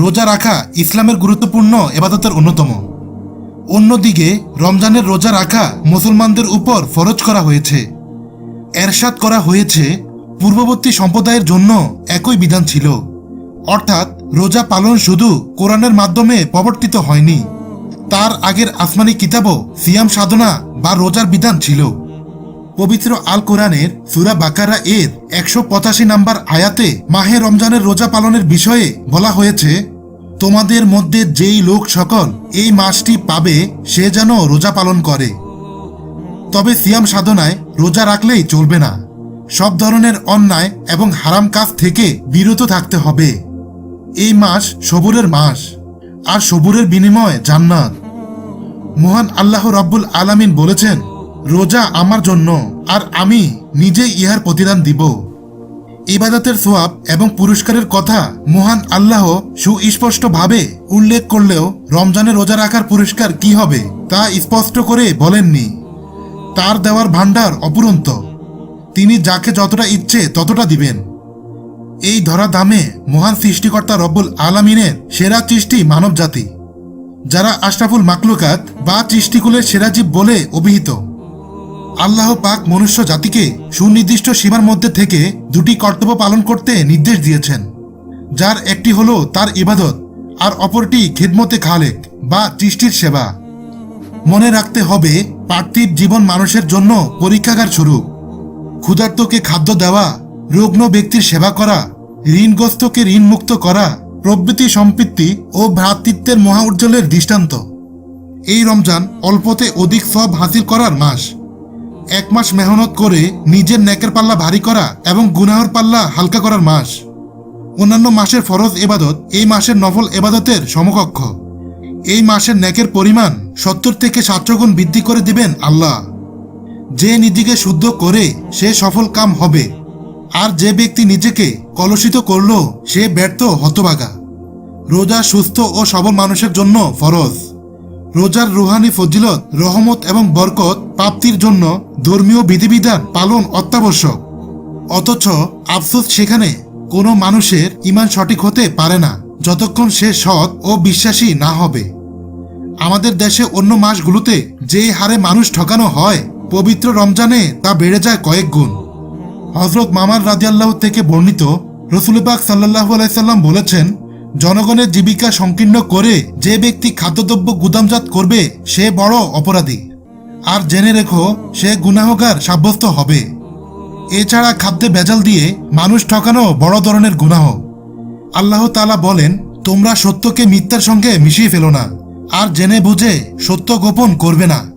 রোজা রাখা ইসলামের গুরুত্বপূর্ণ এবাদতের অন্যতম। অন্যদিকে, রমজানের রোজা রাখা মুসলমানদের উপর ফরজ করা হয়েছে। এরশাদ করা হয়েছে পূর্ববর্তী সম্প্রদায়ের জন্য একই বিধান ছিল। অর্থাৎ, রোজা পালন শুধু কোরআনের মাধ্যমে প্রবর্তিত হয়নি। তার আগের আসমানি কিতাবও সিয়াম সাধনা বা রোজার বিধান ছিল। পবিত্র আল কোরআনের সুরা বাকারা এর একশো পঁচাশি নাম্বার আয়াতে মাহে রমজানের রোজা পালনের বিষয়ে বলা হয়েছে তোমাদের মধ্যে যেই লোক সকল এই মাসটি পাবে, সে যেন রোজা পালন করে। তবে সিয়াম সাধনায় রোজা রাখলেই চলবে না। সব ধরনের অন্যায় এবং হারাম কাজ থেকে বিরত থাকতে হবে। এই মাস সবুরের মাস, আর সবুরের বিনিময়ে জান্নাত। মহান আল্লাহ রব্বুল আলামিন বলেছেন, রোজা আমার জন্য, আর আমি নিজে ইহার প্রতিদান দিব। ইবাদতের সোয়াব এবং পুরস্কারের কথা মহান আল্লাহ সুস্পষ্টভাবে উল্লেখ করলেও রমজানে রোজা রাখার পুরস্কার কি হবে তা স্পষ্ট করে বলেননি। তার দেওয়ার ভাণ্ডার অপুরন্ত। তিনি যাকে যতটা ইচ্ছে ততটা দিবেন। এই ধরা দামে মহান সৃষ্টিকর্তা রব্বুল আলামিনের সেরা সৃষ্টি মানব জাতি যারা আশরাফুল মাকলুকাত বা সৃষ্টিকুলের সেরা জীব বলে অভিহিত। আল্লাহ পাক মনুষ্য জাতিকে সুনির্দিষ্ট সীমার মধ্যে থেকে দুটি কর্তব্য পালন করতে নির্দেশ দিয়েছেন, যার একটি হলো তার ইবাদত আর অপরটি খিদমতে খালেক বা সৃষ্টির সেবা। মনে রাখতে হবে, পার্থিব জীবন মানুষের জন্য পরীক্ষাগার স্বরূপ ক্ষুধার্তকে খাদ্য দেওয়া, রুগ্ন ব্যক্তির সেবা করা, ঋণগ্রস্তকে ঋণমুক্ত করা, প্রবৃত্তি সম্পৃক্তি ও ভ্রাতৃত্বের মহা উজ্জ্বলের দৃষ্টান্ত। এই রমজান অল্পতে অধিক সব হাসিল করার মাস। এক মাস মেহনত করে নিজের নেকের পাল্লা ভারী করা এবং গুনাহর পাল্লা হালকা করার মাস। অন্যান্য মাসের ফরজ এবাদত এই মাসের নফল এবাদতের সমকক্ষ। এই মাসের নেকের পরিমাণ সত্তর থেকে সাতশো গুণ বৃদ্ধি করে দিবেন আল্লাহ। যে নিজেকে শুদ্ধ করে সে সফল কাম হবে। আর যে ব্যক্তি নিজেকে কলুষিত করল, সে ব্যর্থ হতবাগা রোজা সুস্থ ও সবল মানুষের জন্য ফরজ। রোজার রুহানি ফজিলত, রহমত এবং বরকত প্রাপ্তির জন্য ধর্মীয় বিধিবিধান পালন অত্যাবশ্যক। অথচ আফসোস সেখানে কোনো মানুষের ইমান সঠিক হতে পারে না, যতক্ষণ সে সৎ ও বিশ্বাসী না হবে। আমাদের দেশে অন্য মাসগুলোতে যে হারে মানুষ ঠকানো হয়, পবিত্র রমজানে তা বেড়ে যায় কয়েক গুণ। হজরত মামার রাজিয়াল্লাহ থেকে বর্ণিত রসুলবাগ সাল্লাহ আলাইসাল্লাম বলেছেন জনগণের জীবিকা সংকীর্ণ করে যে ব্যক্তি খাদ্যদ্রব্য গুদামজাত করবে, সে বড় অপরাধী। আর জেনে রেখো, সে গুনাহগার সাব্যস্ত হবে। এছাড়া খাদ্যে ভেজাল দিয়ে মানুষ ঠকানো বড় ধরনের গুনাহ। আল্লাহ তালা বলেন, তোমরা সত্যকে মিথ্যার সঙ্গে মিশিয়ে ফেলো না, আর জেনে বুঝে সত্য গোপন করবে না।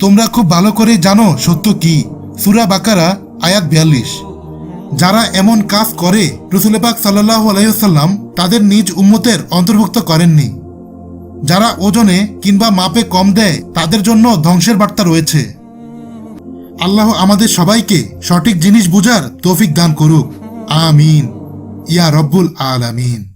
তোমরা খুব ভালো করে জানো সত্য কি। সুরা বাকারা, আয়াত বিয়াল্লিশ। যারা এমন কাজ করে রসুলেবাক সাল্লাহ আলাইসাল্লাম তাদের নিজ উম্মতের অন্তর্ভুক্ত করেননি। যারা ওজনে কিংবা মাপে কম দেয়, তাদের জন্য ধ্বংসের বার্তা রয়েছে। আল্লাহ আমাদের সবাইকে সঠিক জিনিস বুঝার তৌফিক দান করুক। আমিন। ইয়া রব্বুল আলামিন।